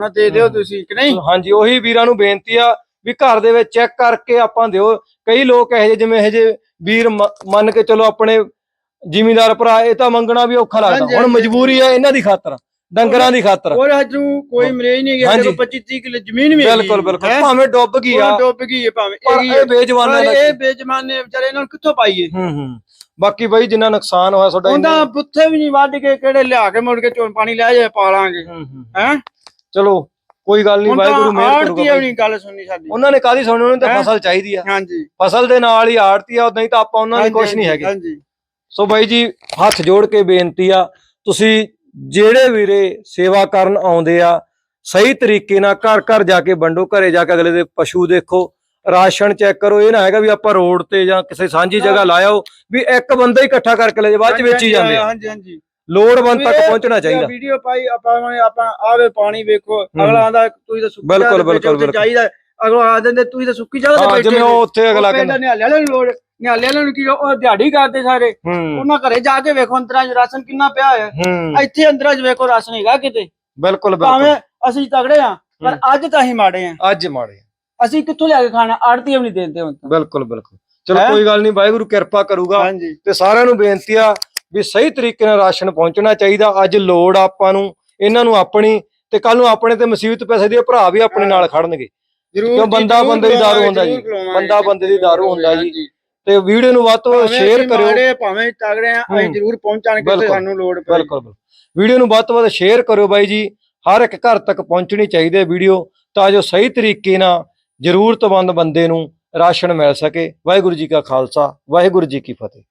ਨਾ ਦੇ ਦਿਓ ਤੁਸੀਂ ਕਿ ਨਹੀਂ? ਹਾਂਜੀ ਉਹੀ ਵੀਰਾਂ ਨੂੰ ਬੇਨਤੀ ਆ ਵੀ ਘਰ ਦੇ ਵਿੱਚ ਚੈੱਕ ਕਰਕੇ ਆਪਾਂ ਦਿਓ। ਕਈ ਲੋਕ ਇਹੋ ਜਿਹੇ ਜਿਵੇਂ ਇਹੋ ਜਿਹੇ ਵੀਰ ਮੰਨ ਕੇ ਚਲੋ ਆਪਣੇ ਜ਼ਿਮੀਂਦਾਰ ਭਰਾ ਇਹ ਤਾਂ ਮੰਗਣਾ ਵੀ ਔਖਾ ਹਾਂਜੀ, ਲੱਗਦਾ ਹੁਣ ਹਾਂਜੀ। ਮਜਬੂਰੀ ਆ ਇਹਨਾਂ ਦੀ ਖਾਤਰ ਡੰਗਰਾਂ ਦੀ ਖਾਤਰ। ਹੋਰ ਨੂੰ ਕੋਈ ਹੀ। ਨਹੀਂ ਗਿਆ ਹਾਂਜੀ। ਜਦੋਂ 25 30 ਕਿੱਲੇ ਜ਼ਮੀਨ ਵੀ ਬਿਲਕੁਲ ਬਿਲਕੁਲ? ਭਾਵੇਂ ਡੁੱਬ ਗਈ ਆ ਡੁੱਬ ਗਈ ਹੈ ਭਾਵੇਂ। ਇਹ ਬੇਜਵਾਨਾਂ ਦਾ ਇਹ ਬੇਜਮਾਨੇ ਵਿਚਾਰੇ ਇਹਨਾਂ ਨੂੰ ਕਿੱਥੋਂ ਪਾਈਏ? ਹੂੰ ਹੂੰ। ਬਾਕੀ ਬਾਈ ਜਿੰਨਾ ਨੁਕਸਾਨ ਹੋਇਆ ਤੁਹਾਡਾ ਉਹਦਾ ਬੁੱਥੇ ਵੀ ਨਹੀਂ ਵੱਢ ਕੇ ਕਿਹੜੇ ਲਿਆ ਕੇ ਮੁੜ ਕੇ ਚੋਣ ਪਾਣੀ ਲੈ ਜਾਏ ਪਾ ਲਾਂਗੇ ਹੂੰ ਹੂੰ। ਹੈ? ਚਲੋ ਕੋਈ ਗੱਲ ਨਹੀਂ ਵਾਹਿਗੁਰੂ ਮਿਹਰ ਕਰੂਗਾ। ਨਹੀਂ ਗੱਲ ਸੁਣਨੀ ਸਾਡੀ। ਉਹਨਾਂ ਨੇ ਕਾਦੀ ਸੁਣਨੀ ਉਹਨਾਂ ਨੂੰ ਤਾਂ ਹੈਂ? ਫਸਲ ਚਾਹੀਦੀ ਆ। ਹਾਂਜੀ। ਫਸਲ ਦੇ ਨਾਲ ਹੀ ਆੜਤੀ ਆ ਨਹੀਂ ਤਾਂ ਆਪਾਂ ਉਹਨਾਂ ਦੀ ਕੁਝ ਨਹੀਂ ਹੈਗੇ। ਹਾਂਜੀ। ਸੋ ਬਾਈ ਜੀ ਹੱਥ ਜੋੜ ਕੇ ਬੇਨਤੀ ਆ ਤੁਸੀਂ ਜਿਹੜੇ ਵੀਰੇ ਸੇਵਾ ਕਰਨ ਆਉਂਦੇ ਆ ਸਹੀ ਤਰੀਕੇ ਨਾਲ ਘਰ ਘਰ ਜਾ ਕੇ ਵੰਡੋ ਘਰੇ ਜਾ ਕੇ ਅਗਲੇ ਦੇ ਪਸ਼ੂ ਦੇਖੋ ਰਾਸ਼ਨ ਚੈੱਕ ਕਰੋ ਇਹ ਨਾ ਹੈਗਾ ਵੀ ਆਪਾਂ ਰੋਡ ਤੇ ਜਾਂ ਕਿਸੇ ਸਾਂਝੀ ਜਗ੍ਹਾ ਲਾਇਓ ਵੀ ਇੱਕ ਬੰਦਾ ਹੀ ਇਕੱਠਾ ਕਰਕੇ ਲੈ ਜਾ ਬਾਅਦ ਚ ਵੇਚੀ ਜਾਂਦੇ ਆ। ਹਾਂਜੀ ਹਾਂਜੀ। ਲੋੜਵੰਦ ਤੱਕ ਪਹੁੰਚਣਾ ਚਾਹੀਦਾ। ਵੀਡੀਓ ਪਾਈ ਆਪਾਂ ਆਪਾਂ ਆਵੇ ਪਾਣੀ ਵੇਖੋ ਅਗਲਾ ਆਂਦਾ ਤੁਸੀਂ ਤਾਂ ਸੁੱਕੀ ਬਿਲਕੁਲ, ਬਿਲਕੁਲ, ਹੋ। ਚਾਹੀਦਾ ਅਗਲਾ ਆ ਦਿੰਦੇ ਤੁਸੀਂ ਤਾਂ ਸੁੱਕੀ ਜਗ੍ਹਾ ਤੇ ਹਾਂ ਬੈਠੇ ਜਿਵੇਂ ਉਹ ਉੱਥੇ ਅਗਲਾ ਕਹਿੰਦਾ। ਨਿਹਾਲੇ ਵਾਲਿਆਂ ਨੂੰ ਲੋੜ ਨਿਹਾਲੇ ਵਾਲਿਆਂ ਨੂੰ ਕੀ ਉਹ ਦਿਹਾੜੀ ਕਰਦੇ ਸਾਰੇ। ਹੂੰ। ਉਹਨਾਂ ਘਰੇ ਜਾ ਕੇ ਵੇਖੋ ਅੰਦਰਾਂ 'ਚ ਰਾਸ਼ਨ ਕਿੰਨਾ ਪਿਆ ਹੋਇਆ। ਹੂੰ। ਇੱਥੇ ਅੰਦਰਾਂ 'ਚ ਵੇਖੋ ਰਾਸ਼ਨ ਹੈਗਾ ਕਿਤੇ। ਬਿਲਕੁਲ ਭਾਵੇਂ ਬਿਲਕੁਲ ਅਸੀਂ ਤਗੜੇ ਆ ਪਰ ਅੱਜ ਤਾਂ ਅਸੀਂ ਮਾੜੇ ਆ ਅੱਜ ਮਾੜੇ ਅਸੀਂ ਕਿੱਥੋਂ ਲਿਆ ਕੇ ਖਾਣਾ? ਆੜਤੀ ਵੀ ਨਹੀਂ ਦਿੰਦੇ ਹੁਣ ਤਾਂ। ਬਿਲਕੁਲ ਬਿਲਕੁਲ। ਚਲੋ ਹੈਂ? ਕੋਈ ਗੱਲ ਨਹੀਂ ਵਾਹਿਗੁਰੂ ਕਿਰਪਾ ਕਰੂਗਾ। ਤੇ ਸਾਰਿਆਂ ਨੂੰ ਬੇਨਤੀ ਆ ਵੀ ਸਹੀ ਤਰੀਕੇ ਨਾਲ ਰਾਸ਼ਨ ਪਹੁੰਚਣਾ ਚਾਹੀਦਾ। ਅੱਜ ਲੋੜ ਆਪਾਂ ਨੂੰ ਇਹਨਾਂ ਨੂੰ ਆਪਣੀ ਤੇ ਕੱਲ ਨੂੰ ਆਪਣੇ ਤੇ ਮੁਸੀਬਤ ਪੈਸੇ ਦੀ ਭਰਾ ਵੀ ਆਪਣੇ ਨਾਲ ਖੜਨਗੇ। ਜਰੂਰ ਕਿਉਂ ਬੰਦਾ ਬੰਦੇ ਦੀ ਦਾਰੂ ਹੁੰਦਾ ਜੀ। ਬੰਦਾ ਬੰਦੇ ਦੀ ਦਾਰੂ ਹੁੰਦਾ ਜੀ। ਤੇ ਵੀਡੀਓ ਨੂੰ ਵੱਧ ਤੋਂ ਵੱਧ ਸ਼ੇਅਰ ਕਰਿਓ। ਮਾੜੇ ਭਾਵੇਂ ਤਗੜੇ ਆ ਅਸੀਂ। ਜਰੂਰ ਪਹੁੰਚਾਂਗੇ। ਕਿਤੇ ਸਾਨੂੰ ਲੋੜ ਪਈ। ਬਿਲਕੁਲ ਬਿਲਕੁਲ। ਵੀਡੀਓ ਨੂੰ ਵੱਧ ਤੋਂ ਵੱਧ ਸ਼ੇਅਰ ਕਰਿਓ ਬਾਈ ਜੀ। ਹਰ ਇੱਕ ਘਰ ਤੱਕ ਪਹੁੰਚਣੀ ਚਾਹੀਦੀ ਹੈ ਵੀਡੀਓ ਤਾਂ ਜੋ ਸਹੀ ਤਰੀਕੇ ਨਾਲ ਜ਼ਰੂਰਤਮੰਦ ਬੰਦੇ ਨੂੰ ਰਾਸ਼ਨ ਮਿਲ ਸਕੇ। ਵਾਹਿਗੁਰੂ ਜੀ ਕਾ ਖਾਲਸਾ ਵਾਹਿਗੁਰੂ ਜੀ ਕੀ ਫਤਿਹ।